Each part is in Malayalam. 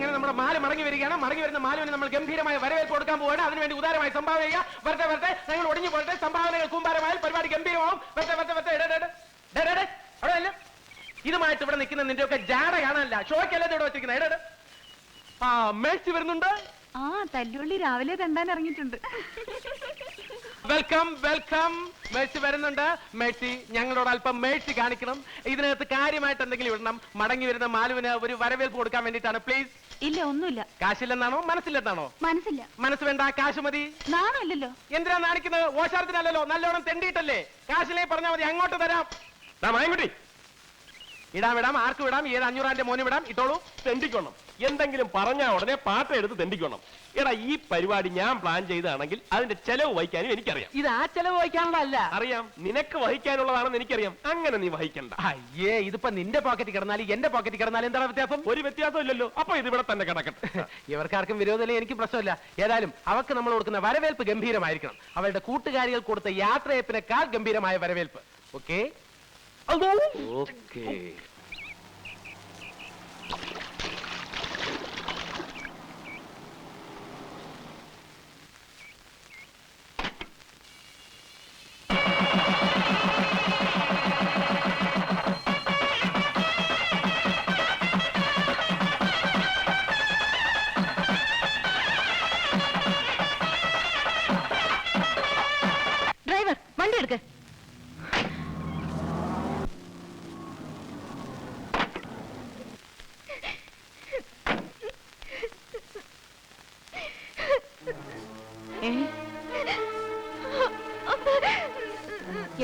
അങ്ങനെ നമ്മുടെ മാല മടങ്ങി വരികയാണ്? മടങ്ങി വരുന്ന മാലുവിന് നമ്മൾ ഗംഭീരമായ വരവേൽപ്പ് കൊടുക്കാൻ പോവുകയാണ്. അതിനുവേണ്ടി ഉദാരമായി സംഭാവന ചെയ്യുക. വരട്ടെ വരട്ടെ. ഞങ്ങൾ ഒടിഞ്ഞു പോരട്ടെ. സംഭാവനകൾ കൂമ്പാരമായാൽ പരിപാടി ഗംഭീരമാവും. വരട്ടെ വരട്ടെ വരട്ടെ. അവിടെ അല്ല ഇതുമായിട്ട് ഇവിടെ നിൽക്കുന്ന നിന്റെ ഒക്കെ ജാട കാണാനല്ല. ഷോക്കല്ലേ ഇവിടെ വെച്ചിരിക്കുന്നത്? എടേ. ആ മേഴ്സി വരുന്നുണ്ട്. ആ തല്ലുള്ളി രാവിലെ തണ്ടാൻ ഇറങ്ങിയിട്ടുണ്ട്. Welcome welcome. മേഴ്സി വരുന്നുണ്ട്. മേഴ്സി ഞങ്ങളോട് അല്പം മേഴ്സി കാണിക്കണം. ഇതിനകത്ത് കാര്യമായിട്ട് എന്തെങ്കിലും ഇടണം. മടങ്ങി വരുന്ന മാലുവിന് ഒരു വരവേൽപ്പ് കൊടുക്കാൻ വേണ്ടിയിട്ടാണ്. പ്ലീസ്. ഇല്ല ഒന്നുമില്ല. കാശില്ലെന്നാണോ? മനസ്സില്ലെന്നാണോ? മനസ്സില്ല. മനസ്സ് വേണ്ട കാശ് മതി. നാണമില്ലല്ലോ എന്തിനാ നാണിക്കുന്നത്? ഓശാരത്തിനല്ലല്ലോ നല്ലോണം തെണ്ടിയിട്ടല്ലേ. കാശിലേ പറഞ്ഞാൽ മതി അങ്ങോട്ട് തരാം. മായൻകുട്ടി. ഇടാം ഇടാം ആർക്ക് വിടാം? ഏത് അഞ്ഞൂറാന്റെ മോനും വിടാം? ഇട്ടോളൂ തെണ്ടിക്കണം എന്തെങ്കിലും പറഞ്ഞാ ഉടനെ പാട്ട എടുത്ത് തെണ്ടിക്കണം എടാ ഈ പരിപാടി ഞാൻ പ്ലാൻ ചെയ്താണെങ്കിൽ അതിന്റെ ചെലവ് വഹിക്കാനും എനിക്കറിയാം. ഇത് ആ ചെലവ് വഹിക്കാനുള്ളതല്ല. അറിയാം. നിനക്ക് വഹിക്കാനുള്ളതാണെന്ന് എനിക്കറിയാം. അങ്ങനെ നീ വഹിക്കണ്ട. അയ്യേ ഇതിപ്പോ നിന്റെ പോക്കറ്റിൽ കിടന്നാലും എന്റെ പോക്കറ്റിൽ കിടന്നാലും എന്താണ് വ്യത്യാസം? ഒരു വ്യത്യാസം ഇല്ലല്ലോ അപ്പൊ ഇത് ഇവിടെ തന്നെ കിടക്കട്ടെ. ഇവർക്കാർക്കും വിരോധമില്ല എനിക്ക് പ്രശ്നമില്ല. ഏതായാലും അവർക്ക് നമ്മൾ കൊടുക്കുന്ന വരവേൽപ്പ് ഗംഭീരമായിരിക്കണം. അവരുടെ കൂട്ടുകാരികൾ കൊടുത്ത യാത്രയപ്പിനേക്കാൾ ഗംഭീരമായ വരവേൽപ്പ്. ഓക്കെ ഓക്കെ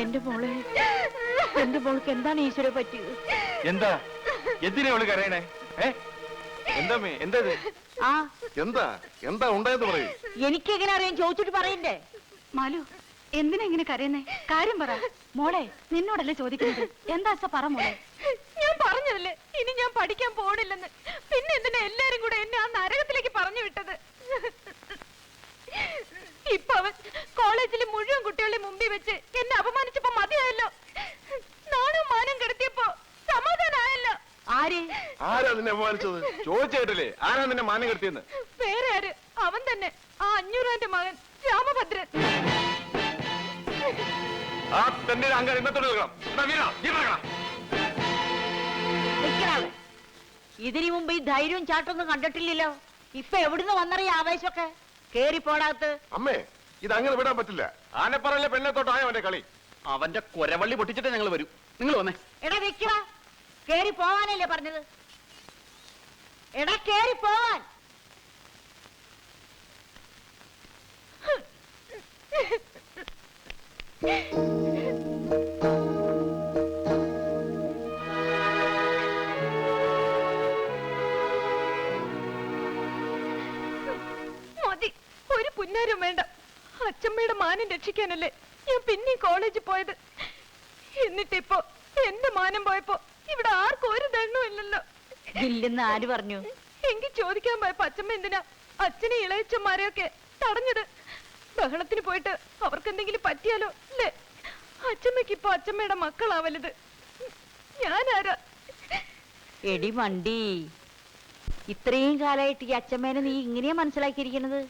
എന്റെ മോളെ എന്റെ മോൾക്ക് എന്താണ് ഈശ്വരെ പറ്റിയത്? എന്താ? എന്തിനാ അവൾ കരയണേ? ഏ? എന്താ മേ എന്താ ഇത്? ആ. എന്താ? എന്താ ഉണ്ടായെന്ന് പറയൂ. എനിക്കെങ്ങനെ അറിയാൻ ചോദിച്ചിട്ട് പറയണ്ടേ? മാലു എന്തിനാ ഇങ്ങനെ കരയുന്നേ? കാര്യം പറ. മോളെ നിന്നോടല്ലേ ചോദിക്കുന്നത്. എന്താ അച്ഛ പറ മോളെ? ഞാൻ പറഞ്ഞതല്ലേ? ഇനി ഞാൻ പഠിക്കാൻ പോണില്ലെന്ന്. പിന്നെ എന്തിനാ എല്ലാരും കൂടെ എന്നെ ആ നരകത്തിലേക്ക് പറഞ്ഞു വിട്ടത്? ഇപ്പൊ അവൻ കോളേജിലെ മുഴുവൻ കുട്ടികളുടെ മുമ്പിൽ വെച്ച് എന്നെ അപമാനിച്ചപ്പോ മതിയായല്ലോ. നാണവും മാനം കെടുത്തിയപ്പോ സമാധാനമായല്ലോ ആര്? ആരാ നിന്നെ അപമാനിച്ചത്? ചോദിച്ചേട്ടില്ലേ ആരാ നിന്നെ മാനം കെടുത്തിയെന്ന്? വേറെ ആര്? അവൻ തന്നെ ആ അഞ്ഞൂറാന്റെ മകൻ രാമഭദ്രൻ. ആ തന്റെ അങ്കാരം ഇന്നത്തോട് നിൽക്കണം എന്നാ വീരാ, നീ ഇറങ്ങടാ. നിക്കണവിടെ. ഇതിനു മുമ്പ് ഈ ധൈര്യവും ചാട്ടൊന്നും കണ്ടിട്ടില്ലല്ലോ. ഇപ്പൊ എവിടുന്ന് വന്നറിയ ആവേശമൊക്കെ? കേറി പോടാത്ത് അമ്മേ ഇത് അങ്ങനെ വിടാൻ പറ്റില്ല. ആനപ്പറയിലെ പെണ്ണെ തൊട്ടായ അവന്റെ കളി. അവന്റെ കൊരവള്ളി പൊട്ടിച്ചിട്ട് ഞങ്ങൾ വരും. നിങ്ങൾ വന്നേ. എടാ വെക്കുക കേറി പോവാനല്ലേ പറഞ്ഞത്? എടാ കേറി പോവാൻ മതി പുന്നാരും വേണ്ട. അച്ഛമ്മയുടെ മാനം രക്ഷിക്കാനല്ലേ ഞാൻ പിന്നെ കോളേജിൽ പോയത്. എന്നിട്ടിപ്പോ എന്റെ മാനം പോയപ്പോ ഇവിടെ ആർക്കും ഒരു ദണ്ണുമില്ലല്ലോ ഇല്ലെന്ന് ആര് പറഞ്ഞു? എങ്കിൽ ചോദിക്കാൻ പോയപ്പോ അച്ഛമ്മ എന്തിനാ അച്ഛനെ ഇളയച്ചന്മാരെയൊക്കെ തടഞ്ഞത്? ബഹളത്തിന് പോയിട്ട് അവർക്ക് എന്തെങ്കിലും പറ്റിയാലോ? അല്ലേ അച്ഛമ്മക്ക് ഇപ്പൊ അച്ഛമ്മയുടെ മക്കളാ വലുത് ഞാനാരാ? എടി വണ്ടി ഇത്രയും കാലമായിട്ട് ഈ അച്ഛമ്മേനെ നീ ഇങ്ങനെയാ മനസ്സിലാക്കിയിരിക്കണത്?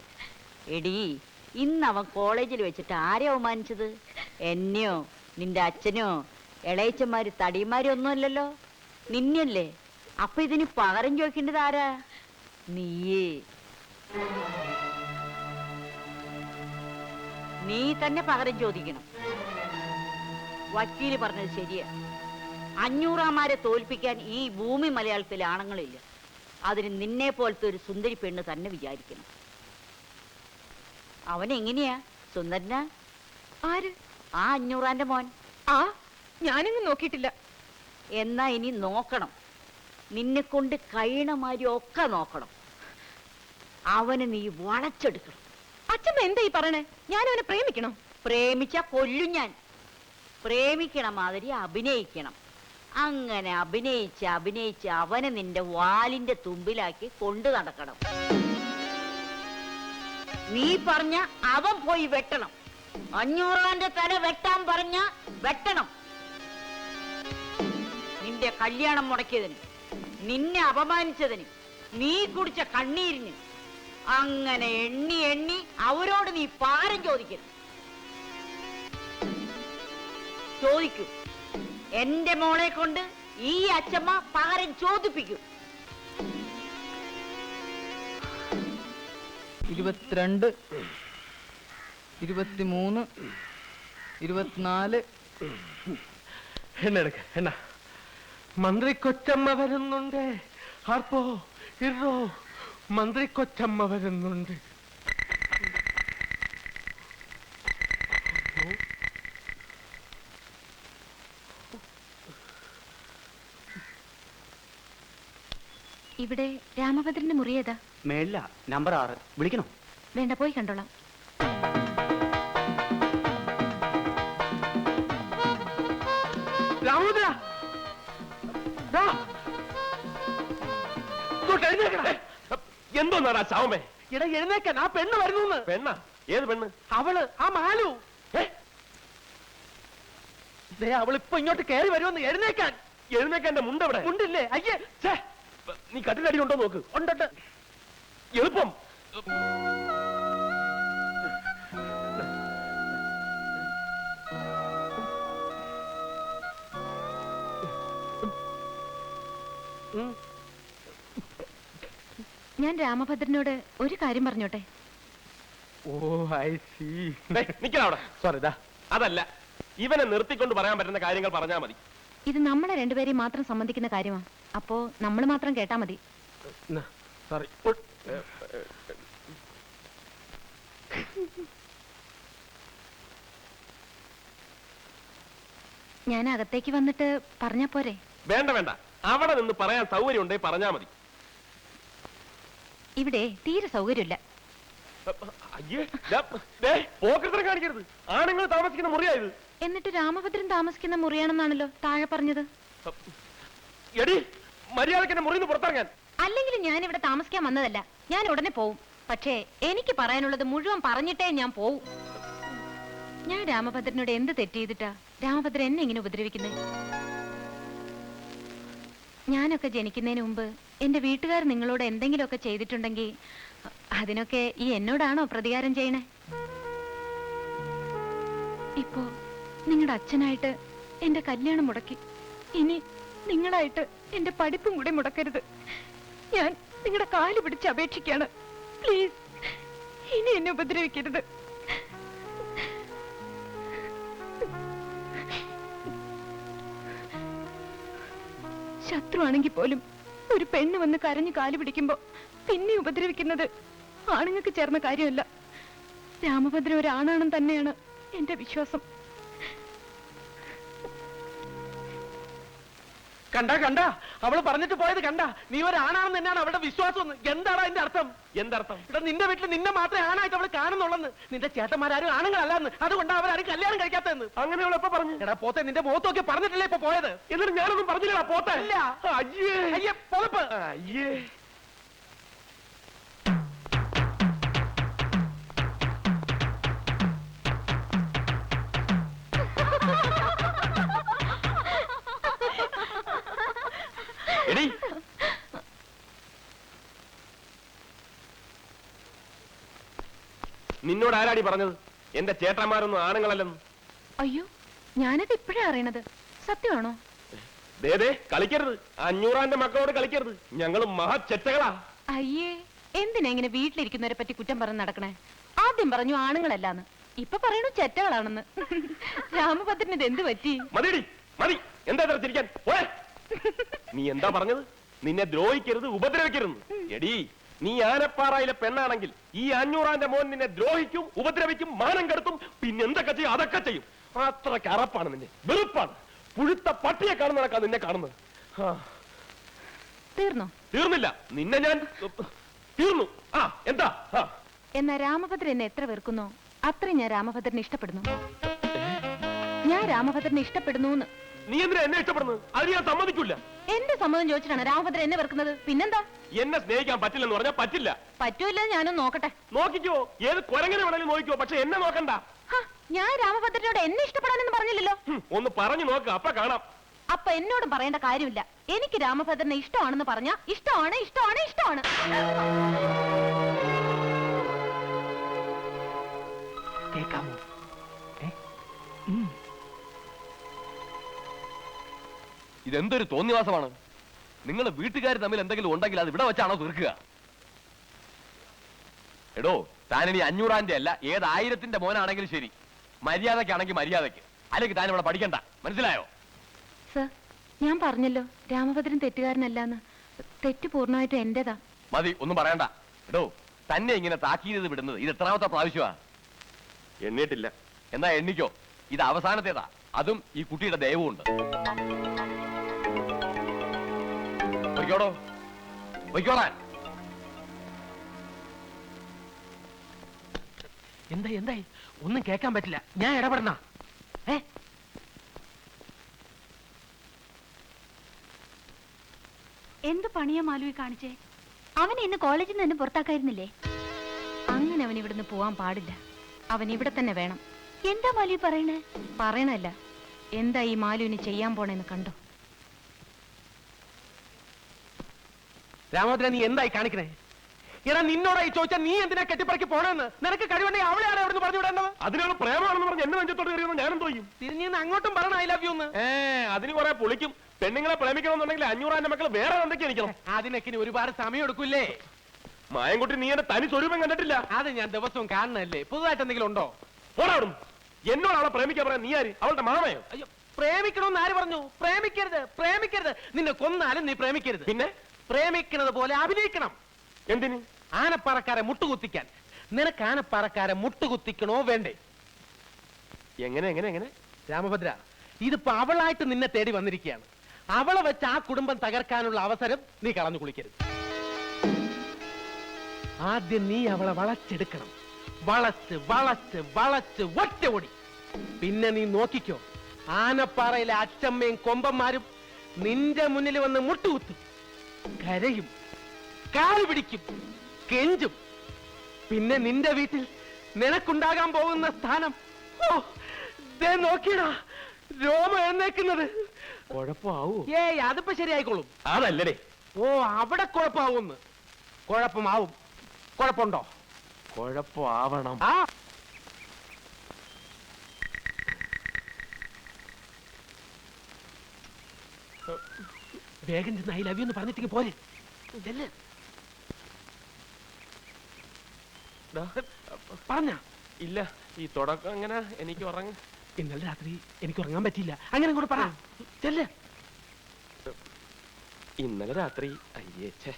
എടി ഇന്ന് അവൻ കോളേജിൽ വെച്ചിട്ട് ആരെ അവമാനിച്ചത്? എന്നെയോ നിന്റെ അച്ഛനോ ഇളയച്ചന്മാര് തടിയന്മാരും ഒന്നുമല്ലല്ലോ നിന്നല്ലേ അപ്പൊ ഇതിന് പകരം ചോദിക്കേണ്ടത് ആരാ? നീയേ. നീ തന്നെ പകരം ചോദിക്കണം. വക്കീൽ പറഞ്ഞത് ശരിയാ. അഞ്ഞൂറാമാരെ തോൽപ്പിക്കാൻ ഈ ഭൂമി മലയാളത്തിൽ ആണുങ്ങളില്ല. അതിന് നിന്നെ പോലത്തെ ഒരു സുന്ദരി പെണ്ണ് തന്നെ വിചാരിക്കണം. അവൻ എങ്ങനെയാ? സുന്ദരനാ? ആര്? ആ അഞ്ഞൂറാന്റെ മോൻ. ആ ഞാനിങ്ങ് നോക്കിയിട്ടില്ല. എന്നാ ഇനി നോക്കണം. നിന്നെ കൊണ്ട് കഴിയണമാതിരി ഒക്കെ നോക്കണം. അവന് നീ വളച്ചെടുക്കണം. അച്ഛമ്മ എന്താ ഈ പറയണേ? ഞാൻ അവനെ പ്രേമിക്കണോ? പ്രേമിച്ച കൊല്ലും ഞാൻ. പ്രേമിക്കണ മാതിരി അഭിനയിക്കണം. അങ്ങനെ അഭിനയിച്ച് അഭിനയിച്ച് അവനെ നിന്റെ വാലിന്റെ തുമ്പിലാക്കി കൊണ്ടു നടക്കണം. നീ പറഞ്ഞ അവൻ പോയി വെട്ടണം. അഞ്ഞൂറാന്റെ തല വെട്ടാൻ പറഞ്ഞ വെട്ടണം. നിന്റെ കല്യാണം മുടക്കിയതിന് നിന്നെ അപമാനിച്ചതിന് നീ കുടിച്ച കണ്ണീരിന് അങ്ങനെ എണ്ണി എണ്ണി അവരോട് നീ പാരം ചോദിക്കരുത്. ചോദിക്കൂ എന്റെ മോളെ കൊണ്ട് ഈ അച്ഛമ്മ പാരം ചോദിപ്പിക്കും. ഇരുപത്തിരണ്ട് ഇരുപത്തിമൂന്ന് ഇരുപത്തിനാല്. എന്നെ എടുക്ക എന്നാ മന്ത്രി കൊച്ചമ്മ വരുന്നുണ്ട്. ആർപ്പോ ഇറോ. മന്ത്രി കൊച്ചമ്മ വരുന്നുണ്ട്. ഇവിടെ രാമഭദ്രന്റെ മുറി ഏതാ? മേളില. നമ്പർ ആറ്. വിളിക്കണോ? വേണ്ട പോയി കണ്ടോളാം. രാമോദര! എന്തോന്നാടാ ചാവമേ ഇട എഴുന്നേക്കാൻ ആ പെണ്ണ് വരുന്നു പെണ്ണ? ഏത് പെണ്ണ്? അവൾ ആ മാലു? ദേ അവളിപ്പോ ഇങ്ങോട്ട് കയറി വരുമെന്ന് എഴുന്നേക്കാൻ. എഴുന്നേക്കാൻ എന്റെ മുണ്ടവിടെ ഉണ്ടില്ലേ അയ്യേ. നീ കട്ടിലടി ഉണ്ടോ നോക്ക്. ഉണ്ടുണ്ട്. എളുപ്പം. ഞാൻ രാമഭദ്രനോട് ഒരു കാര്യം പറഞ്ഞോട്ടെ? Oh I see. നിക്കണം അവിടെ. സോറി ദാ. അതല്ല ഇവനെ നിർത്തിക്കൊണ്ട് പറയാൻ പറ്റുന്ന കാര്യങ്ങൾ പറഞ്ഞാൽ മതി. ഇത് നമ്മളെ രണ്ടുപേരെയും മാത്രം സംബന്ധിക്കുന്ന കാര്യമാണ് അപ്പോ നമ്മൾ മാത്രം കേട്ടാ മതി. സോറി ഞാൻ അകത്തേക്ക് വന്നിട്ട് പറഞ്ഞാ പോരെ? വേണ്ട വേണ്ട. അവിടെ നിന്ന് പറയാൻ സൗകര്യം ഉണ്ടെങ്കിൽ പറഞ്ഞാ മതി. ഇവിടെ തീരെ സൗകര്യമില്ല. അയ്യേ ദാ, കാണിക്കരുത്. ആണുങ്ങൾ താമസിക്കുന്ന മുറിയായത് എന്നിട്ട് രാമഭദ്രൻ താമസിക്കുന്ന മുറിയാണെന്നാണല്ലോ താഴെ പറഞ്ഞത്. എടി മര്യാദയ്ക്ക് എന്നെ മുറിയിൽ നിന്ന് പുറത്തിറങ്ങാൻ. അല്ലെങ്കിൽ ഞാൻ ഇവിടെ താമസിക്കാൻ വന്നതല്ല. ഞാൻ ഉടനെ പോവും. പക്ഷേ എനിക്ക് പറയാനുള്ളത് മുഴുവൻ പറഞ്ഞിട്ടേ ഞാൻ പോവും. ഞാൻ രാമഭദ്രനോട് എന്ത് തെറ്റ് ചെയ്തിട്ടാ? രാമഭദ്രൻ എന്നെ ഇങ്ങനെ ഉപദ്രവിക്കുന്നത് ഞാനൊക്കെ ജനിക്കുന്നതിന് മുമ്പ് എന്റെ വീട്ടുകാർ നിങ്ങളോട് എന്തെങ്കിലുമൊക്കെ ചെയ്തിട്ടുണ്ടെങ്കിൽ അതിനൊക്കെ ഈ എന്നോടാണോ പ്രതികാരം ചെയ്യണേ? ഇപ്പോ നിങ്ങളുടെ അച്ഛനായിട്ട് എന്റെ കല്യാണം മുടക്കി. ഇനി നിങ്ങളായിട്ട് എന്റെ പഠിപ്പും കൂടെ മുടക്കരുത്. ഞാൻ നിങ്ങളുടെ കാൽ പിടിച്ച് അപേക്ഷിക്കാണ് പ്ലീസ് ഇനി എന്നെ ഉപദ്രവിക്കരുത്. ശത്രുവാണെങ്കിൽ പോലും ഒരു പെണ്ണ് വന്ന് കരഞ്ഞു കാൽ പിടിക്കുമ്പോ പിന്നെ ഉപദ്രവിക്കുന്നത് ആണുങ്ങൾക്ക് ചേർന്ന കാര്യമല്ല. രാമഭദ്ര ഒരാണാണെന്ന് തന്നെയാണ് എന്റെ വിശ്വാസം. കണ്ട കണ്ട. അവൾ പറഞ്ഞിട്ട് പോയത് കണ്ട. നീ ഒരാണാണെന്ന് തന്നെയാണ് അവളുടെ വിശ്വാസം. എന്താണ് അതിന്റെ അർത്ഥം? എന്തർത്ഥം? ഇവിടെ നിന്റെ വീട്ടിൽ നിന്നെ മാത്രമേ ആണായിട്ട് അവൾ കാണുന്നുള്ളെന്ന്. നിന്റെ ചേട്ടന്മാരും ആണുങ്ങളല്ലെന്ന്. അതുകൊണ്ട് അവരാരും കല്യാണം കഴിക്കാത്തതെന്ന്. അങ്ങനെയുള്ള എപ്പോ പറഞ്ഞു? എടാ പോത്തെ നിന്റെ മുഖത്തൊക്കെ പറഞ്ഞിട്ടില്ലേ ഇപ്പൊ പോയത്? എന്നിട്ട് ഞാനൊന്നും പറഞ്ഞില്ല പോത്തെ. അയ്യേ. അയ്യേ പൊതപ്പ്. അയ്യേ. നിന്നോട് ആരാടി പറഞ്ഞത്? എന്റെ ചേട്ടന്മാരൊന്നും ആണുങ്ങളല്ലെന്ന്. അയ്യോ ഞാനത് ഇപ്പോഴാ അറിയണത്. സത്യമാണോ? ദേ ദേ കളിക്കരുത്. അഞ്ഞൂറാന്റെ മക്കളോട് കളിക്കരുത്. ഞങ്ങളും മഹാ ചെറ്റകളാ അയ്യേ എന്തിനാ ഇങ്ങനെ വീട്ടിലിരിക്കുന്നവരെ പറ്റി കുറ്റം പറഞ്ഞ് നടക്കണേ? ആദ്യം പറഞ്ഞു ആണുങ്ങളല്ലാന്ന്. ഇപ്പൊ പറയണു ചെറ്റകളാണെന്ന്. രാമഭദ്രന് ഇത് എന്ത് പറ്റി? മതി മതി. എന്താ ഇത്ര ചിരിക്കാൻ? നീ എന്താ പറഞ്ഞത്? നിന്നെ ദ്രോഹിക്കരുത് ഉപദ്രവിക്കരുത്. എടി നീ ആനപ്പാറയിലെ പെണ്ണാണെങ്കിൽ ഈ അഞ്ഞൂറാന്റെ മോൻ നിന്നെ ദ്രോഹിക്കും ഉപദ്രവിക്കും മാനം കെടുത്തും. പിന്നെ എന്തൊക്കെ ചെയ്യും? അതൊക്കെ ചെയ്യും. അത്രയ്ക്ക് അറപ്പാണ് നിന്നെ. വെറുപ്പാണ്. പുഴുത്ത പട്ടിയെ കാണുന്നതൊക്കെ നിന്നെ കാണുന്നത്. തീർന്നു തീർന്നോ? തീർന്നില്ല. നിന്നെ ഞാൻ തീർന്നു. ആ എന്താ? എന്നാ രാമഭദ്രൻ എന്നെ എത്ര വെറുക്കുന്നോ? അത്രയും ഞാൻ രാമഭദ്രനെ ഇഷ്ടപ്പെടുന്നു. ഞാൻ രാമഭദ്രനെ ഇഷ്ടപ്പെടുന്നു നീ എന്തിനാ എന്നെ ഇഷ്ടപ്പെടുന്നത്? അത് ഞാൻ സമ്മതിക്കില്ല എന്റെ സമ്മതം ചോദിച്ചിട്ടാണ് രാമഭദ്രൻ എന്നെ വെറുക്കുന്നത്. പിന്നെന്താ? എന്നെ സ്നേഹിക്കാൻ പറ്റില്ലെന്ന് പറഞ്ഞാൽ പറ്റില്ല. പറ്റൂല്ല ഞാനും നോക്കട്ടെ. നോക്കിക്കോ. ഏത് കുരങ്ങനെ വേണമെങ്കിലും നോക്കിക്കോ പക്ഷെ എന്നെ നോക്കണ്ട. ഹ, ഞാൻ രാമഭദ്രനോട് എന്നെ ഇഷ്ടപ്പെടാനെന്ന് പറഞ്ഞില്ലല്ലോ. ഹും, ഒന്ന് പറഞ്ഞു നോക്ക് അപ്പൊ കാണാം. അപ്പൊ എന്നോടും പറയേണ്ട കാര്യമില്ല. എനിക്ക് രാമഭദ്രനെ ഇഷ്ടമാണെന്ന് പറഞ്ഞ ഇഷ്ടമാണ് ഇഷ്ടമാണ് ഇഷ്ടമാണ്. കേക്കാമോ ഇതെന്തൊരു തോന്നിവാസമാണ്? നിങ്ങൾ വീട്ടുകാർ തമ്മിൽ എന്തെങ്കിലും ഉണ്ടെങ്കിൽ അത് ഇവിടെ വെച്ചാണോ തീർക്കുക? എടോ താനിനി അഞ്ഞൂറാന്റെ അല്ല ഏത് ആയിരത്തിന്റെ മോനാണെങ്കിലും ശരി. മര്യാദക്കാണെങ്കിൽ മര്യാദയ്ക്ക് അല്ലെങ്കിൽ താൻ ഇവിടെ പഠിക്കണ്ട. മനസ്സിലായോ? സർ ഞാൻ പറഞ്ഞല്ലോ രാമഭദ്രൻ തെറ്റുകാരനല്ലാന്ന്. തെറ്റ് പൂർണമായിട്ട് എന്റേതാ. മതി ഒന്നും പറയണ്ട. എടോ തന്നെ ഇങ്ങനെ താക്കീത് വിടുന്നത് ഇത് എത്രാമത്തെ പ്രാവശ്യമാ? എണ്ണിട്ടില്ല എന്നാ എണ്ണിക്കോ. ഇത് അവസാനത്തേതാ. അതും ഈ കുട്ടിയുടെ ദയവുമുണ്ട്. പൊയ്ക്കോടോ. പൊയ്ക്കോളാൻ എന്തായി എന്തായി? ഒന്നും കേൾക്കാൻ പറ്റില്ല. ഞാൻ ഇടപെടണ? ഏ? എന്ത് പണിയാ മാലുവി കാണിച്ചേ? അവനെ ഇന്ന് കോളേജിൽ നിന്ന് തന്നെ പുറത്താക്കായിരുന്നില്ലേ? അങ്ങനെ അവൻ ഇവിടുന്ന് പോവാൻ പാടില്ല. അവൻ ഇവിടെ തന്നെ വേണം. എന്താ മാലുവി പറയണേ? പറയണല്ല എന്താ ഈ മാലുവിന് ചെയ്യാൻ പോണെന്ന് കണ്ടോ? രാമോദ്ര നീ എന്തായി കാണിക്കണേ? എടാ നിന്നോടായി ചോദിച്ചാൽ നീ എന്തിനാ കെട്ടിപ്പറക്കി പോണെന്ന്? നിനക്ക് കഴിവുണ്ടെങ്കിൽ അവളെയാണ് എവിടെ പറഞ്ഞു വിടേണ്ടത്. അതിനുള്ള പ്രേമാണെന്ന് പറഞ്ഞ് എന്നെ നെഞ്ചത്തോട്ട് കയറിയെന്ന് ഞാനും ചെയ്യും? തിരിഞ്ഞ് അങ്ങോട്ടും പറഞ്ഞ ഐ ലവ് യു എന്ന്. ഏ അതിന് കുറെ പൊളിക്കും. പെണ്ണുങ്ങളെ പ്രേമിക്കണമെന്നുണ്ടെങ്കിൽ അഞ്ഞൂറാന്റെ മക്കൾ വേറെ എന്തൊക്കെ എനിക്കണം അതിനൊക്കെ ഇനി ഒരുപാട് സമയം എടുക്കൂല്ലേ? മായൻകുട്ടി നീ എന്റെ തനി സ്വരൂപം കണ്ടിട്ടില്ല? അത് ഞാൻ ദിവസവും കാണണല്ലേ പുതുതായിട്ട് എന്തെങ്കിലും ഉണ്ടോ? പോടാടും എന്നോട് അവളെ പ്രേമിക്കാൻ പറയാൻ നീ ആര്? അവളുടെ മാമയോ? അയ്യോ പ്രേമിക്കണമെന്ന് ആര് പറഞ്ഞു? പ്രേമിക്കരുത് പ്രേമിക്കരുത്. നിന്നെ കൊന്നാലും നീ പ്രേമിക്കരുത്. പിന്നെ? പ്രേമിക്കുന്നത് പോലെ അഭിനയിക്കണം. എന്തിന്? ആനപ്പാറക്കാരെ മുട്ടുകുത്തിക്കാൻ. നിനക്ക് ആനപ്പാറക്കാരെ മുട്ടുകുത്തിക്കണോ വേണ്ടേ? എങ്ങനെ എങ്ങനെ എങ്ങനെ? രാമഭദ്ര ഇതിപ്പോ അവളായിട്ട് നിന്നെ തേടി വന്നിരിക്കുകയാണ്. അവളെ വെച്ച് ആ കുടുംബം തകർക്കാനുള്ള അവസരം നീ കളഞ്ഞു കുളിക്കരുത്. ആദ്യം നീ അവളെ വളച്ചെടുക്കണം. വളച്ച് വളച്ച് വളച്ച് ഒറ്റ ഓടി പിന്നെ നീ നോക്കിക്കോ ആനപ്പാറയിലെ അച്ചമ്മയും കൊമ്പന്മാരും നിന്റെ മുന്നിൽ വന്ന് മുട്ടുകുത്തും. കരയും കാൽ പിടിക്കും കെഞ്ചും. പിന്നെ നിന്റെ വീട്ടിൽ നിനക്കുണ്ടാകാൻ പോകുന്ന സ്ഥാനം. ഓ ദേ നോക്കിയടാ രോമ എഴുന്നേക്കുന്നത്. കുഴപ്പമാവൂ? ഏയ് അതിപ്പോ ശരിയായിക്കോളും. അതല്ലേ ഓ അവിടെ കുഴപ്പമാവുമെന്ന് കുഴപ്പമാവും. കുഴപ്പമുണ്ടോ? കുഴപ്പമാവണം. ആ. വേഗം ചെന്ന് ഐ ലവ് യു എന്ന് പറഞ്ഞിട്ടേക്ക് പോലെ ചെല്ല്. പറഞ്ഞ. ഇല്ല ഈ തുടക്കം അങ്ങനെ എനിക്ക് ഉറങ്ങ? ഇന്നലെ രാത്രി എനിക്ക് ഉറങ്ങാൻ പറ്റിയില്ല. അങ്ങനെ കൂടെ പറ. ചെല്ല്. ഇന്നലെ രാത്രി അയ്യേ ഛേ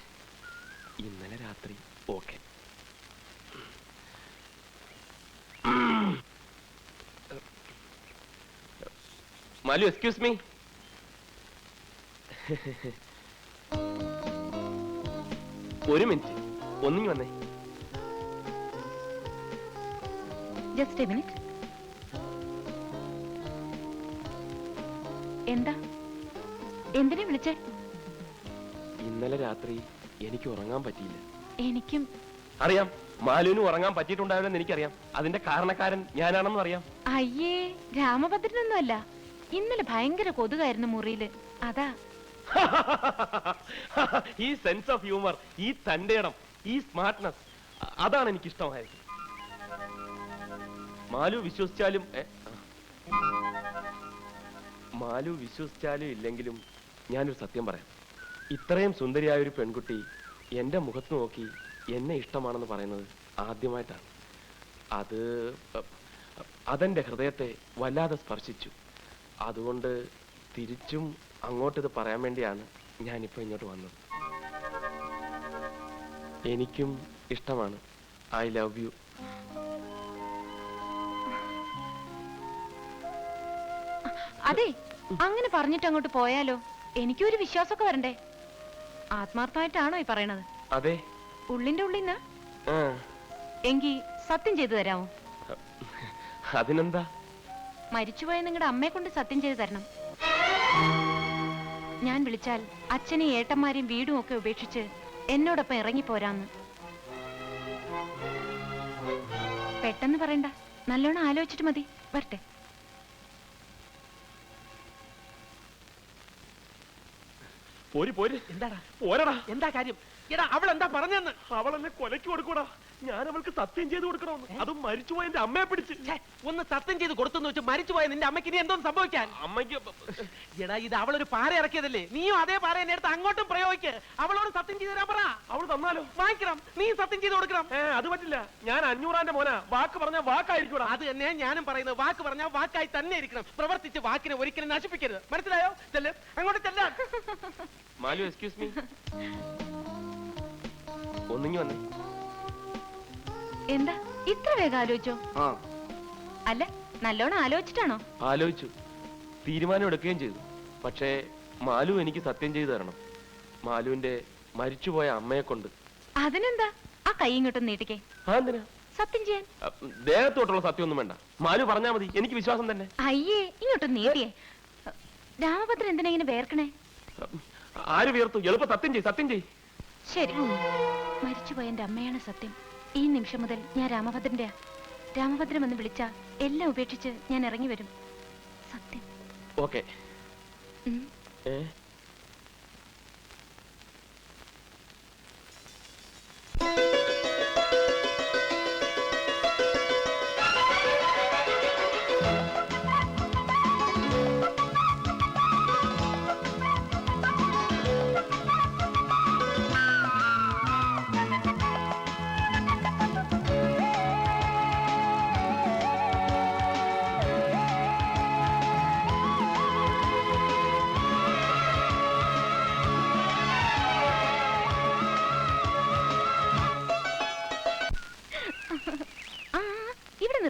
ഇന്നലെ രാത്രി ഓക്കെ. Malu excuse me. ഒരു മിനിറ്റ്. ഒന്നിങ്ങി വന്നേ. ജസ്റ്റ് മിനിറ്റ് എന്താ? എന്തിനെ വിളിച്ചേ? ഇന്നലെ രാത്രി എനിക്ക് ഉറങ്ങാൻ പറ്റിയില്ല. എനിക്കും. അറിയാം. മാലുവിന് ഉറങ്ങാൻ പറ്റിയിട്ടുണ്ടാവില്ലെന്ന് എനിക്കറിയാം. അതിന്റെ കാരണക്കാരൻ ഞാനാണെന്ന് അറിയാം. അയ്യേ രാമഭദ്രനൊന്നുമല്ല. ഇന്നലെ ഭയങ്കര കൊതുകായിരുന്നു മുറിയിൽ. അതാ. ഈ സെൻസ് ഓഫ് ഹ്യൂമർ ഈ തന്റേടം ഈ സ്മാർട്ട്നെസ് അതാണ് എനിക്ക് ഇഷ്ടമായത് മാലു വിശ്വസിച്ചാലും. മാലു വിശ്വസിച്ചാലും ഇല്ലെങ്കിലും ഞാനൊരു സത്യം പറയാം. ഇത്രയും സുന്ദരിയായ ഒരു പെൺകുട്ടി എന്റെ മുഖത്ത് നോക്കി എന്നെ ഇഷ്ടമാണെന്ന് പറയുന്നത് ആദ്യമായിട്ടാണ്. അത് അതെന്റെ ഹൃദയത്തെ വല്ലാതെ സ്പർശിച്ചു. അതുകൊണ്ട് തിരിച്ചും അങ്ങോട്ട് ഇത് പറയാൻ വേണ്ടിയാണ് ഞാനിപ്പോ ഇങ്ങോട്ട് വന്നത്. എനിക്കും ഇഷ്ടമാണ്. I love you. അതെ അങ്ങനെ പറഞ്ഞിട്ട് അങ്ങോട്ട് പോയാലോ? എനിക്കൊരു വിശ്വാസമൊക്കെ വരണ്ടേ? ആത്മാർത്ഥമായിട്ടാണോ ഈ പറയണത്? അതെ. ഉള്ളിന്റെ ഉള്ളിന്ന്? എങ്കി സത്യം ചെയ്തു തരാമോ? അതിനെന്താ? മരിച്ചുപോയ നിങ്ങളുടെ അമ്മയെ കൊണ്ട് സത്യം ചെയ്തു തരണം. ഞാൻ വിളിച്ചാൽ അച്ഛനെയും ഏട്ടന്മാരെയും വീടും ഒക്കെ ഉപേക്ഷിച്ച് എന്നോടൊപ്പം ഇറങ്ങിപ്പോരാന്ന് പെട്ടെന്ന് പറയണ്ട. നല്ലോണം ആലോചിച്ചിട്ട് മതി. വരട്ടെ. പോരി പോരി. എന്താടാ? പോരടാ. എന്താ കാര്യം? എടാ അവൾ എന്താ പറഞ്ഞെന്ന്? അവൾ എന്നെ കൊലയ്ക്ക് കൊടുക്കൂടാ ഞാൻ അവൾക്ക് സത്യം ചെയ്ത് കൊടുക്കണമെന്ന്. അതും മരിച്ചുപോയ എന്റെ അമ്മയെ പിടിച്ച്. ഒന്ന് സത്യം ചെയ്ത് കൊടുത്തെന്ന് വെച്ച് മരിച്ചുപോയ നിന്റെ അമ്മയ്ക്ക് ഇനി എന്തോന്ന് സംഭവിക്കാൻ? അമ്മയ്ക്ക് എടാ ഇത് അവളൊരു പാറ ഇറക്കിയതല്ലേ? നീയും അതേ പാറ എന്നെ എടുത്ത് അങ്ങോട്ടും പ്രയോഗിക്ക്. അവളോട് സത്യം ചെയ്ത് തരാൻ പറ. അവൾ തന്നാലോ? വാങ്ങിക്കണം. നീ സത്യം ചെയ്ത് കൊടുക്കണം. ഏ അത് പറ്റില്ല. ഞാൻ അഞ്ഞൂറാന്റെ മോനാ. വാക്ക് പറഞ്ഞ വാക്കായിരിക്കും അത് തന്നെ ഞാനും പറയുന്നത്. വാക്ക് പറഞ്ഞാൽ വാക്കായി തന്നെ ഇരിക്കണം. പ്രവർത്തിച്ച് വാക്കിനെ ഒരിക്കലും നശിപ്പിക്കരുത്. മനസ്സിലായോ? ചെല്ല്. അങ്ങോട്ട് ചെല്ലാൻ മാലു എക്സ്ക്യൂസ് മീ ഒന്നിങ്ങി വന്നേ. എന്താ? ഇത്ര വേഗം ആലോചിച്ചോ? ആ. അല്ല നല്ലോണം ആലോചിച്ചിട്ടാണോ? ആലോചിച്ചു. തീരുമാനം എടുക്കുകയും ചെയ്തു. പക്ഷേ മാലു എനിക്ക് സത്യം ചെയ്തു തരണം. മാലുവിന്റെ മരിച്ചുപോയ അമ്മയെ കൊണ്ട് അതിനെന്താ? ആ കൈ ഇങ്ങോട്ടും നീട്ടിക്കേ. ആ എന്തിനാ? സത്യം ചെയ്യാൻ. ദേഹത്തോട്ടുള്ള ദേഹത്തോട്ടുള്ള സത്യമൊന്നും വേണ്ട. മാലു പറഞ്ഞാ മതി. എനിക്ക് വിശ്വാസം തന്നെ. അയ്യേ ഇങ്ങോട്ടും നീട്ടിയേ. രാമഭദ്രൻ എന്തിനാ ഇങ്ങനെ വേർക്കണേ? ആര് വീർത്തു? എളുപ്പം സത്യം ചെയ് സത്യം ചെയ് ശരി. മരിച്ചുപോയ എന്റെ അമ്മയാണ് സത്യം. ഈ നിമിഷം മുതൽ ഞാൻ രാമഭദ്രന്റെ രാമഭദ്രം എന്ന് വിളിച്ച എല്ലാം ഉപേക്ഷിച്ച് ഞാൻ ഇറങ്ങി വരും. സത്യം. ഓക്കെ. ഏ?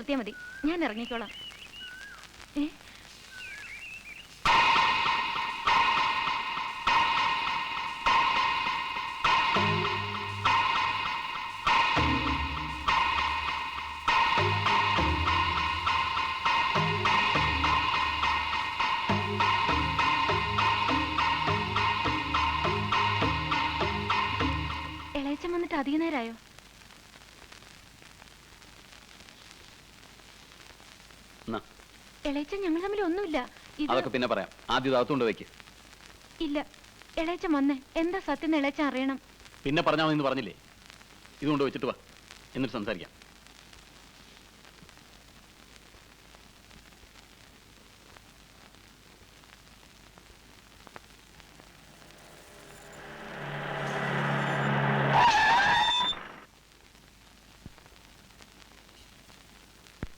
ഇവിടെ നിർത്തിയാ മതി. ഞാൻ ഇറങ്ങിക്കോളാം. ഇളയച്ചൻ ഞങ്ങൾ തമ്മിൽ ഒന്നുമില്ല. ഇത് അതൊക്കെ പിന്നെ പറയാം. ആദ്യം അകത്തുകൊണ്ട് വെക്ക്. ഇല്ല. ഇളയച്ചൻ വന്നേ എന്താ സത്യം എന്ന് അറിയണം. പിന്നെ പറഞ്ഞാൽ മതി എന്ന് പറഞ്ഞില്ലേ? ഇതുകൊണ്ട് വെച്ചിട്ട് വാ. എന്നിട്ട് സംസാരിക്കാം.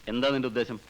എന്താ നിന്റെ ഉദ്ദേശം?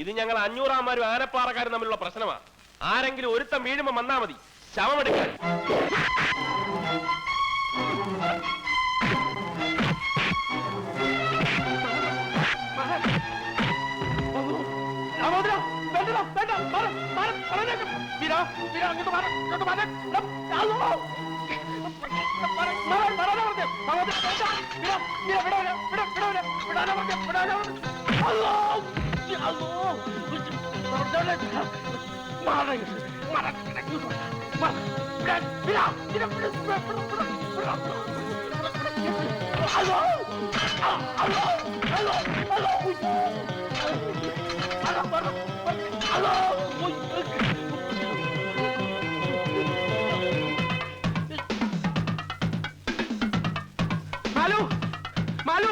ഇത് ഞങ്ങൾ അഞ്ഞൂറാമാരും ആനപ്പാറക്കാരും തമ്മിലുള്ള പ്രശ്നമാണ് ആരെങ്കിലും ഒരുത്തം വീഴുമ്പോ വന്നാ മതി. ശവമെടുക്കാൻ. വിടാനാ പറഞ്ഞെ. അയ്യോ, അയ്യോ. രാമോദര, മാറ് ഇങ്ങോട്ട്, മാറ്, ഇങ്ങോട്ട് മാറ്, മാറ്. വിടാ, വീരാ, വീരാ, വിടാ, വിടാ, വിടാ, വിടാ, വിടാ. അയ്യോ, ആ, അയ്യോ, അയ്യോ, അയ്യോ. അയ്യോ, മാറ്, അയ്യോ, ഉയ്. മാലു മാലു മാലു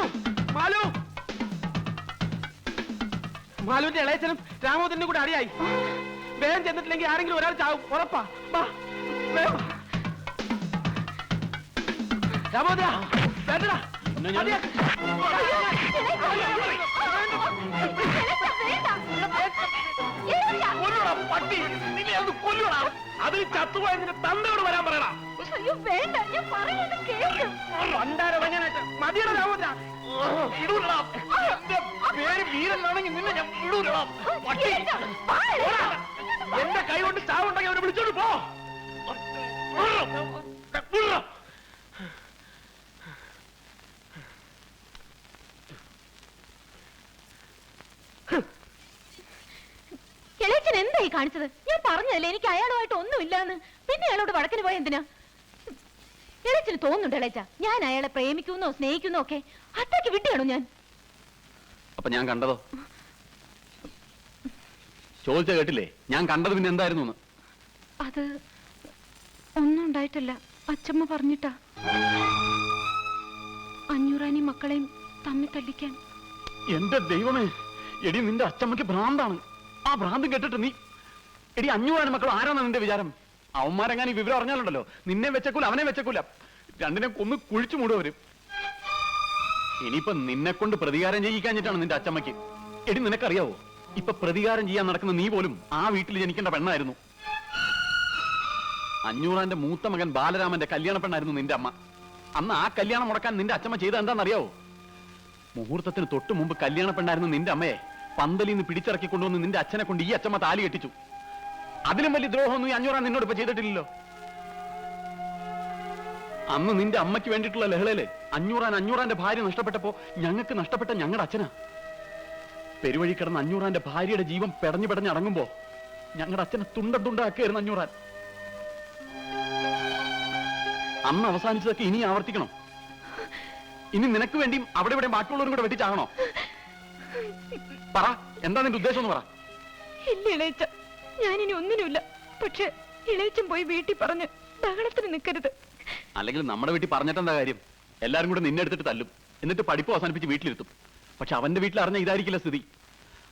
മാലുവിന്റെ ഇളയച്ചനും രാമോദരനും കൂടെ അടിയായി. വേഗം ചെന്നിട്ടില്ലെങ്കിൽ ആരെങ്കിലും ഒരാൾ ചാവും. ഉറപ്പാ. രാമോദര വേണ്ടടാ. പട്ടി. നിന്നെ ഒന്ന് അതിൽ അത് ചത്തുപോയതിന്റെ തന്തയോട് വരാൻ പറയണം മതിയുള്ള മതിയുടെ രാമോദ്ര. പേര് വീരനാണെങ്കിൽ നിന്നെ ഞാൻ വിടൂലടാ. പട്ടി. പോടാ. എന്റെ കൈ കൊണ്ട് ചാവുണ്ടെങ്കിൽ അവനെ വിളിച്ചോണ്ട് പോ. വിടടാ. ഇളയച്ചൻ എന്തായി കാണിച്ചത്? ഞാൻ പറഞ്ഞതല്ലേ എനിക്ക് അയാളുമായിട്ട് ഒന്നുമില്ലാന്ന്. പിന്നെ അയാളോട് വടക്കിന് പോയ എന്തിനാ? ഇളയച്ചന് തോന്നുന്നുണ്ട് ഇളയച്ച ഞാൻ അയാളെ പ്രേമിക്കുന്നോ സ്നേഹിക്കുന്നോ ഒക്കെ അത്രയ്ക്ക് വിട്ടുകയാണോ ഞാൻ? അപ്പൊ ഞാൻ കണ്ടതോ? ചോദിച്ച കേട്ടില്ലേ? ഞാൻ കണ്ടത് പിന്നെ എന്തായിരുന്നു അത് ഒന്നും ഉണ്ടായിട്ടില്ല. അച്ചമ്മ പറഞ്ഞിട്ടാ. അഞ്ഞൂറാനി മക്കളെയും തമ്മിൽ തല്ലിക്കാൻ. എന്റെ ദൈവമേ എടി നിന്റെ അച്ചമ്മയ്ക്ക് ഭ്രാന്താണ്. ആ ഭ്രാന്ത് കേട്ടിട്ട് നീ എടി അഞ്ഞൂറാനി മക്കൾ ആരാണ് നിന്റെ വിചാരം? അവന്മാരെങ്ങാനും വിവരം അറിഞ്ഞാലുണ്ടല്ലോ. നിന്നെ വെച്ചക്കൂല അവനെ വെച്ചക്കൂല. രണ്ടിനെ ഒന്ന് കുഴിച്ചു മൂടുവരും ഇനിയിപ്പൊ നിന്നെ കൊണ്ട് പ്രതികാരം ചെയ്യിക്കാഞ്ഞിട്ടാണ് നിന്റെ അച്ചമ്മയ്ക്ക്. എടി നിനക്കറിയാവോ? ഇപ്പൊ പ്രതികാരം ചെയ്യാൻ നടക്കുന്ന നീ പോലും ആ വീട്ടിൽ ജനിക്കേണ്ട പെണ്ണായിരുന്നു. അഞ്ഞൂറാന്റെ മൂത്ത മകൻ ബാലരാമന്റെ കല്യാണ പെണ്ണായിരുന്നു നിന്റെ അമ്മ. അന്ന് ആ കല്യാണം മുടക്കാൻ നിന്റെ അച്ഛമ്മ ചെയ്ത എന്താണെന്നറിയാവോ? മുഹൂർത്തത്തിന് തൊട്ടു മുമ്പ് കല്യാണ പെണ്ണായിരുന്നു നിന്റെ അമ്മയെ. പന്തലിൽ നിന്ന് പിടിച്ചിറക്കി കൊണ്ടുവന്ന് നിന്റെ അച്ഛനെ കൊണ്ട് ഈ അച്ഛമ്മ താലി കെട്ടിച്ചു. അതിലും വലിയ ദ്രോഹമൊന്നും ഈ അഞ്ഞൂറാൻ നിന്നോട് ഇപ്പൊ ചെയ്തിട്ടില്ലല്ലോ. അന്ന് നിന്റെ അമ്മയ്ക്ക് വേണ്ടിയിട്ടുള്ള ലഹളയിൽ അഞ്ഞൂറാൻ അഞ്ഞൂറാന്റെ ഭാര്യ നഷ്ടപ്പെട്ടപ്പോ ഞങ്ങൾക്ക് നഷ്ടപ്പെട്ട ഞങ്ങളുടെ അച്ഛനാ. പെരുവഴി കിടന്ന അഞ്ഞൂറാന്റെ ഭാര്യയുടെ ജീവൻ പെടഞ്ഞു പെടഞ്ഞ് അടങ്ങുമ്പോ ഞങ്ങളുടെ അച്ഛനെ തുണ്ട തുണ്ടാക്കുകയായിരുന്നു അഞ്ഞൂറാൻ. അന്ന് അവസാനിച്ചതൊക്കെ ഇനി ആവർത്തിക്കണം. ഇനി നിനക്ക് വേണ്ടിയും അവിടെ ഇവിടെ ബാക്കിയുള്ളവരും കൂടെ വെട്ടിച്ചാകണോ? പറ എന്താ നിന്റെ ഉദ്ദേശം എന്ന് പറ. ഇല്ല ഇളയച്ച ഞാനിനി ഒന്നിനുമില്ല. പക്ഷെ ഇളയച്ചൻ പോയി വീട്ടിൽ പറഞ്ഞ് ബഹളത്തിന് നിൽക്കരുത്. അല്ലെങ്കിൽ നമ്മുടെ വീട്ടിൽ പറഞ്ഞിട്ടെന്താ കാര്യം? എല്ലാരും കൂടെ നിന്നെ എടുത്തിട്ട് തല്ലും. എന്നിട്ട് പഠിപ്പ് അവസാനിപ്പിച്ച് വീട്ടിലിരുത്തും. പക്ഷെ അവന്റെ വീട്ടിൽ അറിഞ്ഞ ഇതായിരിക്കില്ല സ്ഥിതി.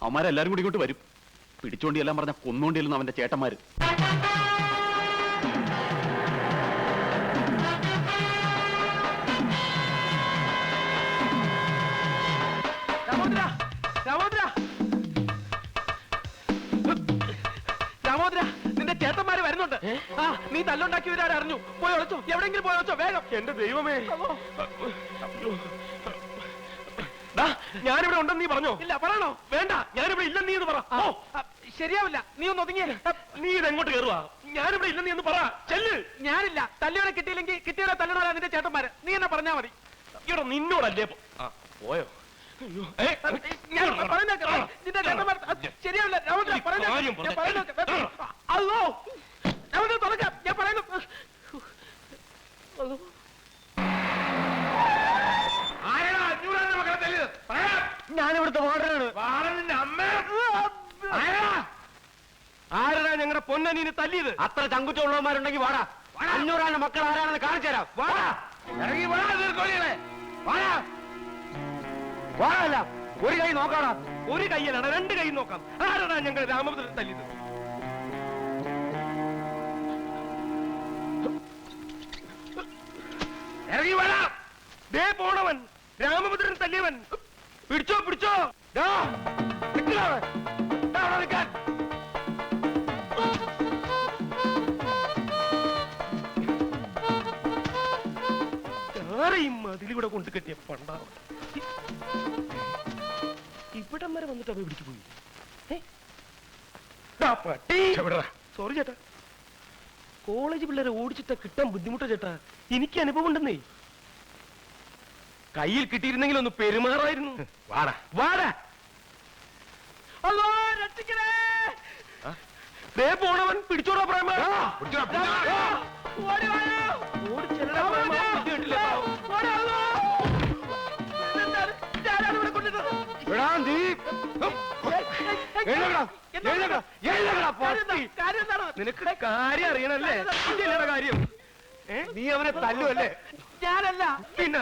അവന്മാരെല്ലാരും കൂടി ഇങ്ങോട്ട് വരും. പിടിച്ചോണ്ടി എല്ലാം പറഞ്ഞ കൊന്നോണ്ടിരുന്നു അവന്റെ ചേട്ടന്മാര്. ആ തല്ലുണ്ടാക്കി വരാൻ അറിഞ്ഞു പോയി ഒളിച്ചോ എവിടെങ്കിലും പോയി ഒളിച്ചോ വേഗം എന്റെ ദൈവമേ ഞാനിവിടെ ഉണ്ടെന്ന് നീ പറഞ്ഞോ ഇല്ല പറയണോ വേണ്ട ഞാനിവിടെ ഇല്ലെന്ന് നീ എന്ന് പറ ശരിയാവില്ല നീ ഒന്ന് ഒതുങ്ങിയേ നീ ഇതെങ്ങോട്ട് കയറുവാ ഞാനിവിടെ ഇല്ലെന്ന് നീ എന്ന് പറ ചെല്ല് ഞാനില്ല തല്ലിയോടെ കിട്ടിയില്ലെങ്കിൽ കിട്ടിയോടെ തല്ലണോരാ നിന്റെ ചേട്ടന്മാര് നീ എന്നെ പറഞ്ഞാ മതി ഇവിടെ നിന്നോടല്ലേ പോയോ ശരിയാവില്ല. അല്ലോ രാമോദ്ര തുറക്കാം. ഞാൻ പറയുന്നു. ആരെടാ അഞ്ഞൂറാണ് മക്കളെ തല്ലിയത്? പറയാം. ഞാനിവിടുത്തെ വാർഡനാണ്. വാളനിന്റെ അമ്മ. ആരെടാ? ആരെടാ ഞങ്ങളുടെ പൊന്നനീനെ തല്ലിയത്? അത്ര ചങ്കുറ്റുള്ളവന്മാരുണ്ടെങ്കിൽ വാടാ. അഞ്ഞൂറാന്റെ മക്കൾ ആരാണെന്ന് കാണിച്ചു തരാം. വാടാ. ഇറങ്ങി വാടാ നീർക്കോലികളെ വാടാ. വാടാ ഒരു കൈ നോക്കാടാ. ഒരു കൈയല്ല രണ്ട് കൈ നോക്കാം. ആരാണ് ഞങ്ങൾ രാമഭദ്രൻ തല്ലിയത്? ദേ പോണവൻ. രാമഭദ്രൻ തല്ലിയവൻ. പിടിച്ചോ പിടിച്ചോ. ആരെയും മതിലൂടെ കൊണ്ട് കെട്ടിയ പണ്ടാവും ഇവിടം വരെ വന്നിട്ട് അവ പിടിച്ചു പോയി. സോറി ചേട്ടാ. കോളേജ് പിള്ളേരെ ഓടിച്ചിട്ട് കിട്ടാൻ ബുദ്ധിമുട്ടാ ചേട്ടാ എനിക്ക് അനുഭവം ഉണ്ടെന്നേ കയ്യിൽ കിട്ടിയിരുന്നെങ്കിൽ ഒന്ന് പെരുമാറായിരുന്നു വാടാ വാടാ അല്ലോ രക്ഷിക്കണേ ദേ പോണവൻ പിടിച്ചോടാ പ്രേമ ഓടി. ഓടി ചെല്ലടാ പ്രേമ. ബുദ്ധി കണ്ടില്ലേ? ഓടി അല്ലോ. ഇതെന്താണ്? ഞാനാണ് ഇവിടെ കൊണ്ടിട്ടത്. നിനക്ക് കാര്യം അറിയണല്ലേ? ഇല്ലടാ കാര്യം നീ അവനെ തല്ലുവല്ലേ? ഞാനല്ല. പിന്നെ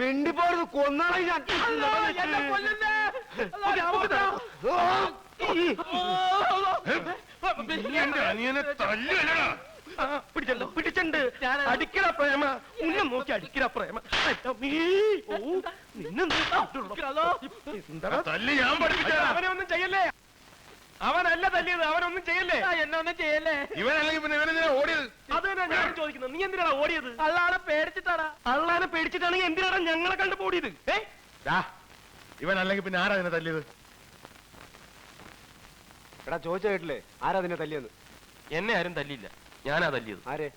മിണ്ടിപ്പോയത് കൊന്നാളെ ഞാൻ. എന്നെ കൊല്ലുന്നേ. ആ, പിടിച്ചല്ലോ പിടിച്ചുണ്ട് അടിക്കട പ്രേമ. ഉന്നെ നോക്കി അടിക്കട പ്രേമ. അമ്മീ. ഓ, നിന്നെന്താ കാട്ടുള്ളൂ? എന്താടാ? അവനെ ഒന്നും ചെയ്യല്ലേ? അവനല്ല തല്ലിയത് അവനൊന്നും ചെയ്യല്ലേ? എന്നൊന്നും ചെയ്യല്ലേ? ഇവനല്ലെങ്കിൽ പിന്നെ ഇവനെന്തിനാ ഓടിയത്? അത് തന്നെ ഞാൻ ചോദിക്കുന്നത്? നീ എന്തിനാണ് ഓടിയത്? അള്ളാനെ പേടിച്ചിട്ടാടാ. അള്ളാനെ പേടിച്ചിട്ടാണെങ്കിൽ എന്തിനാണ് ഞങ്ങളെ കണ്ടു ഓടിയത് ഏ? അല്ലെങ്കിൽ പിന്നെ ആരാ നിന്നെ തല്ലിയത്? എടാ ചോദിച്ച കേട്ടില്ലേ? ആരാ നിന്നെ തല്ലിയെന്ന് എന്നെ ആരും തല്ലിയില്ല. ഞാനാ തല്ലിയത് ആരെ?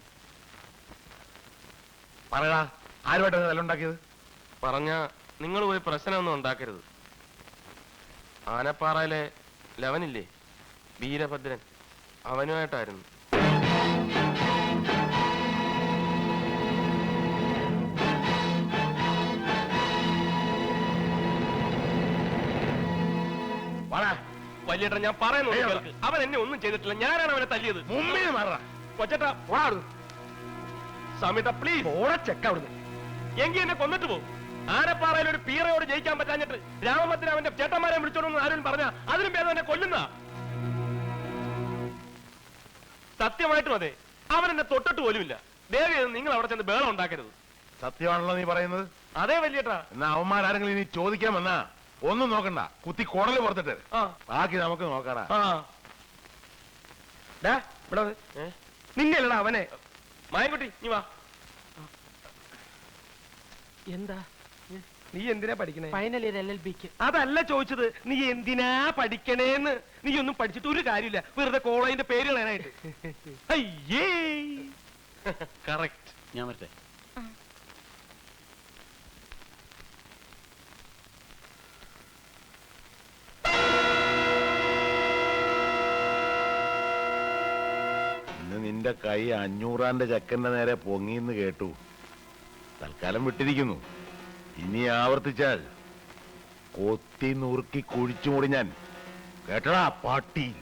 പറയടാ ആരുമായിട്ടാണ് തല്ലുണ്ടാക്കിയത് പറഞ്ഞ നിങ്ങൾ പോയി പ്രശ്നമൊന്നും ഉണ്ടാക്കരുത്. ആനപ്പാറയിലെ ലവനില്ലേ? വീരഭദ്രൻ. അവനുമായിട്ടായിരുന്നു. വലിയ വലിയേട്ടൻ ഞാൻ പറയുന്നു അവൻ എന്നെ ഒന്നും ചെയ്തിട്ടില്ല. ഞാനാണ് അവനെ തല്ലിയത്. മുമ്പിന് മാറാ കൊച്ചേട്ടാ സമീത പ്ലീസ് ഓടെ ചെക്ക അവിടുന്ന്. എങ്കി എന്നെ കൊന്നിട്ട് പോകും ആനപ്പാറയിൽ ഒരു പീറയോട് ജയിക്കാൻ പറ്റാഞ്ഞിട്ട് രാമഭദ്രൻ അവന്റെ ചേട്ടന്മാരെ വിളിച്ചോണ്ടെന്ന് ആരും പറഞ്ഞ അതിനും ഭേദം എന്നെ കൊല്ലുന്ന. സത്യമായിട്ടും അതെ. അവൻ എന്നെ തൊട്ടിട്ട് പോലുമില്ല. ദേവി നിങ്ങൾ അവിടെ ചെന്ന് ബേളം ഉണ്ടാക്കരുത്. സത്യമാണല്ലോ നീ പറയുന്നത്. അതേ വലിയേട്ടാ. എന്നാ അവന്മാരാരെങ്കിലും ഇനി ചോദിക്കാൻ വന്നാ ഒന്നും നോക്കണ്ട. കുത്തി കുടൽ പുറത്തിട്ട്. ബാക്കി നമുക്ക് നോക്കാടാ. ഇവിടെ? നിന്നെയല്ലടാ അവനെ. മായൻകുട്ടി നീ വാ. എന്താ? നീ എന്തിനാ പഠിക്കണേ? ഫൈനൽ ഇയർ എൽ എൽ ബിക്ക് അതല്ല ചോദിച്ചത്. നീ എന്തിനാ പഠിക്കണേന്ന്? നീ ഒന്നും പഠിച്ചിട്ട് ഒരു കാര്യമില്ല. വെറുതെ കോളേജിന്റെ പേര് കളയാനായിട്ട്. അയ്യേ. കറക്റ്റ് ഞാൻ വരട്ടെ. ഇന്ന് നിന്റെ കൈ അഞ്ഞൂറാന്റെ ചക്കന്റെ നേരെ പൊങ്ങിന്ന് കേട്ടു. തൽക്കാലം വിട്ടിരിക്കുന്നു. ഇനി ആവർത്തിച്ചാൽ കൊത്തി നുറുക്കി കുഴിച്ചു മുടി ഞാൻ. കേട്ടടാ പാട്ടി.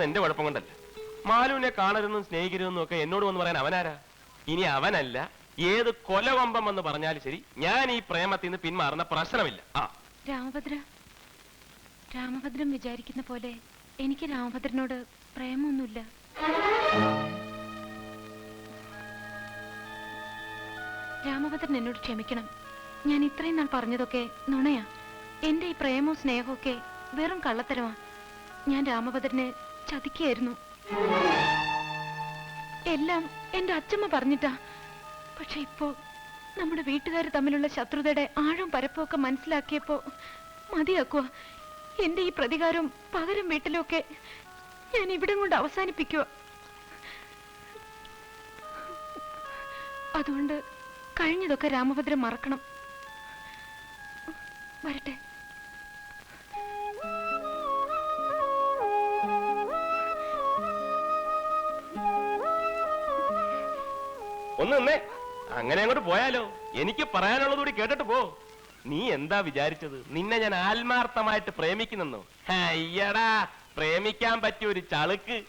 അത് എന്റെ കുഴപ്പം കൊണ്ടല്ല. മാലുവിനെ കാണരുതെന്നും സ്നേഹിക്കരുതെന്നും ഒക്കെ എന്നോട് വന്ന് പറയാൻ അവനാരാ? ഇനി അവനല്ല. ഏത് കൊലവമ്പം എന്ന് പറഞ്ഞാലും ശരി ഞാൻ ഈ പ്രേമത്തിൽ നിന്ന് പിന്മാറുന്ന പ്രശ്നമില്ല. ആ. രാമഭദ്ര രാമഭദ്രൻ വിചാരിക്കുന്ന പോലെ എനിക്ക് രാമഭദ്രനോട് പ്രേമൊന്നുമില്ല. രാമഭദ്രൻ എന്നോട് ക്ഷമിക്കണം. ഞാൻ ഇത്രയും നാൾ പറഞ്ഞതൊക്കെ നുണയാ. എന്റെ ഈ പ്രേമവും സ്നേഹമൊക്കെ വെറും കള്ളത്തരമാ. ഞാൻ രാമഭദ്രനെ ചതിക്കായിരുന്നു. എല്ലാം എന്റെ അച്ഛമ്മ പറഞ്ഞിട്ടാ. പക്ഷെ ഇപ്പോ നമ്മുടെ വീട്ടുകാർ തമ്മിലുള്ള ശത്രുതയുടെ ആഴം പരപ്പൊക്കെ മനസ്സിലാക്കിയപ്പോ മതിയാക്കുക എന്റെ ഈ പ്രതികാരം പകരം വീട്ടിലൊക്കെ ഞാൻ ഇവിടെ കൊണ്ട് അവസാനിപ്പിക്കുക അതുകൊണ്ട് കഴിഞ്ഞതൊക്കെ രാമഭദ്രൻ മറക്കണം. വരട്ടെ. ഒന്ന് നിന്നേ. അങ്ങനെ അങ്ങോട്ട് പോയാലോ? എനിക്ക് പറയാനുള്ളത് കൂടി കേട്ടിട്ട് പോ. നീ എന്താ വിചാരിച്ചത്? നിന്നെ ഞാൻ ആത്മാർത്ഥമായിട്ട് പ്രേമിക്കുന്നെന്നോ? അയ്യടാ പ്രേമിക്കാൻ പറ്റിയ ഒരു ചളുക്ക്.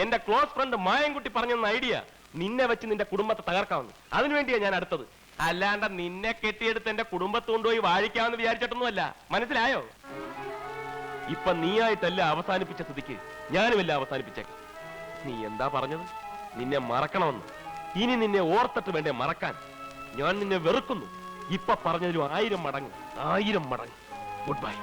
എന്റെ ക്ലോസ് ഫ്രണ്ട് മായൻകുട്ടി പറഞ്ഞെന്ന ഐഡിയ നിന്നെ വെച്ച് നിന്റെ കുടുംബത്തെ തകർക്കാവുന്നു. അതിനുവേണ്ടിയാ ഞാൻ അടുത്തത്. അല്ലാണ്ട് നിന്നെ കെട്ടിയെടുത്ത് എന്റെ കുടുംബത്ത് കൊണ്ടുപോയി വാഴിക്കാമെന്ന് വിചാരിച്ചിട്ടൊന്നുമല്ല. മനസ്സിലായോ? ഇപ്പൊ നീയായിട്ടല്ല അവസാനിപ്പിച്ച സ്ഥിതിക്ക് ഞാനുമല്ല അവസാനിപ്പിച്ചേക്കാം. നീ എന്താ പറഞ്ഞത്? നിന്നെ മറക്കണമെന്ന്. ഇനി നിന്നെ ഓർത്തിട്ട് വേണ്ടേ മറക്കാൻ. ഞാൻ നിന്നെ വെറുക്കുന്നു. ഇപ്പൊ പറഞ്ഞതിലും ആയിരം മടങ്ങ് ആയിരം മടങ്ങ്. Good bye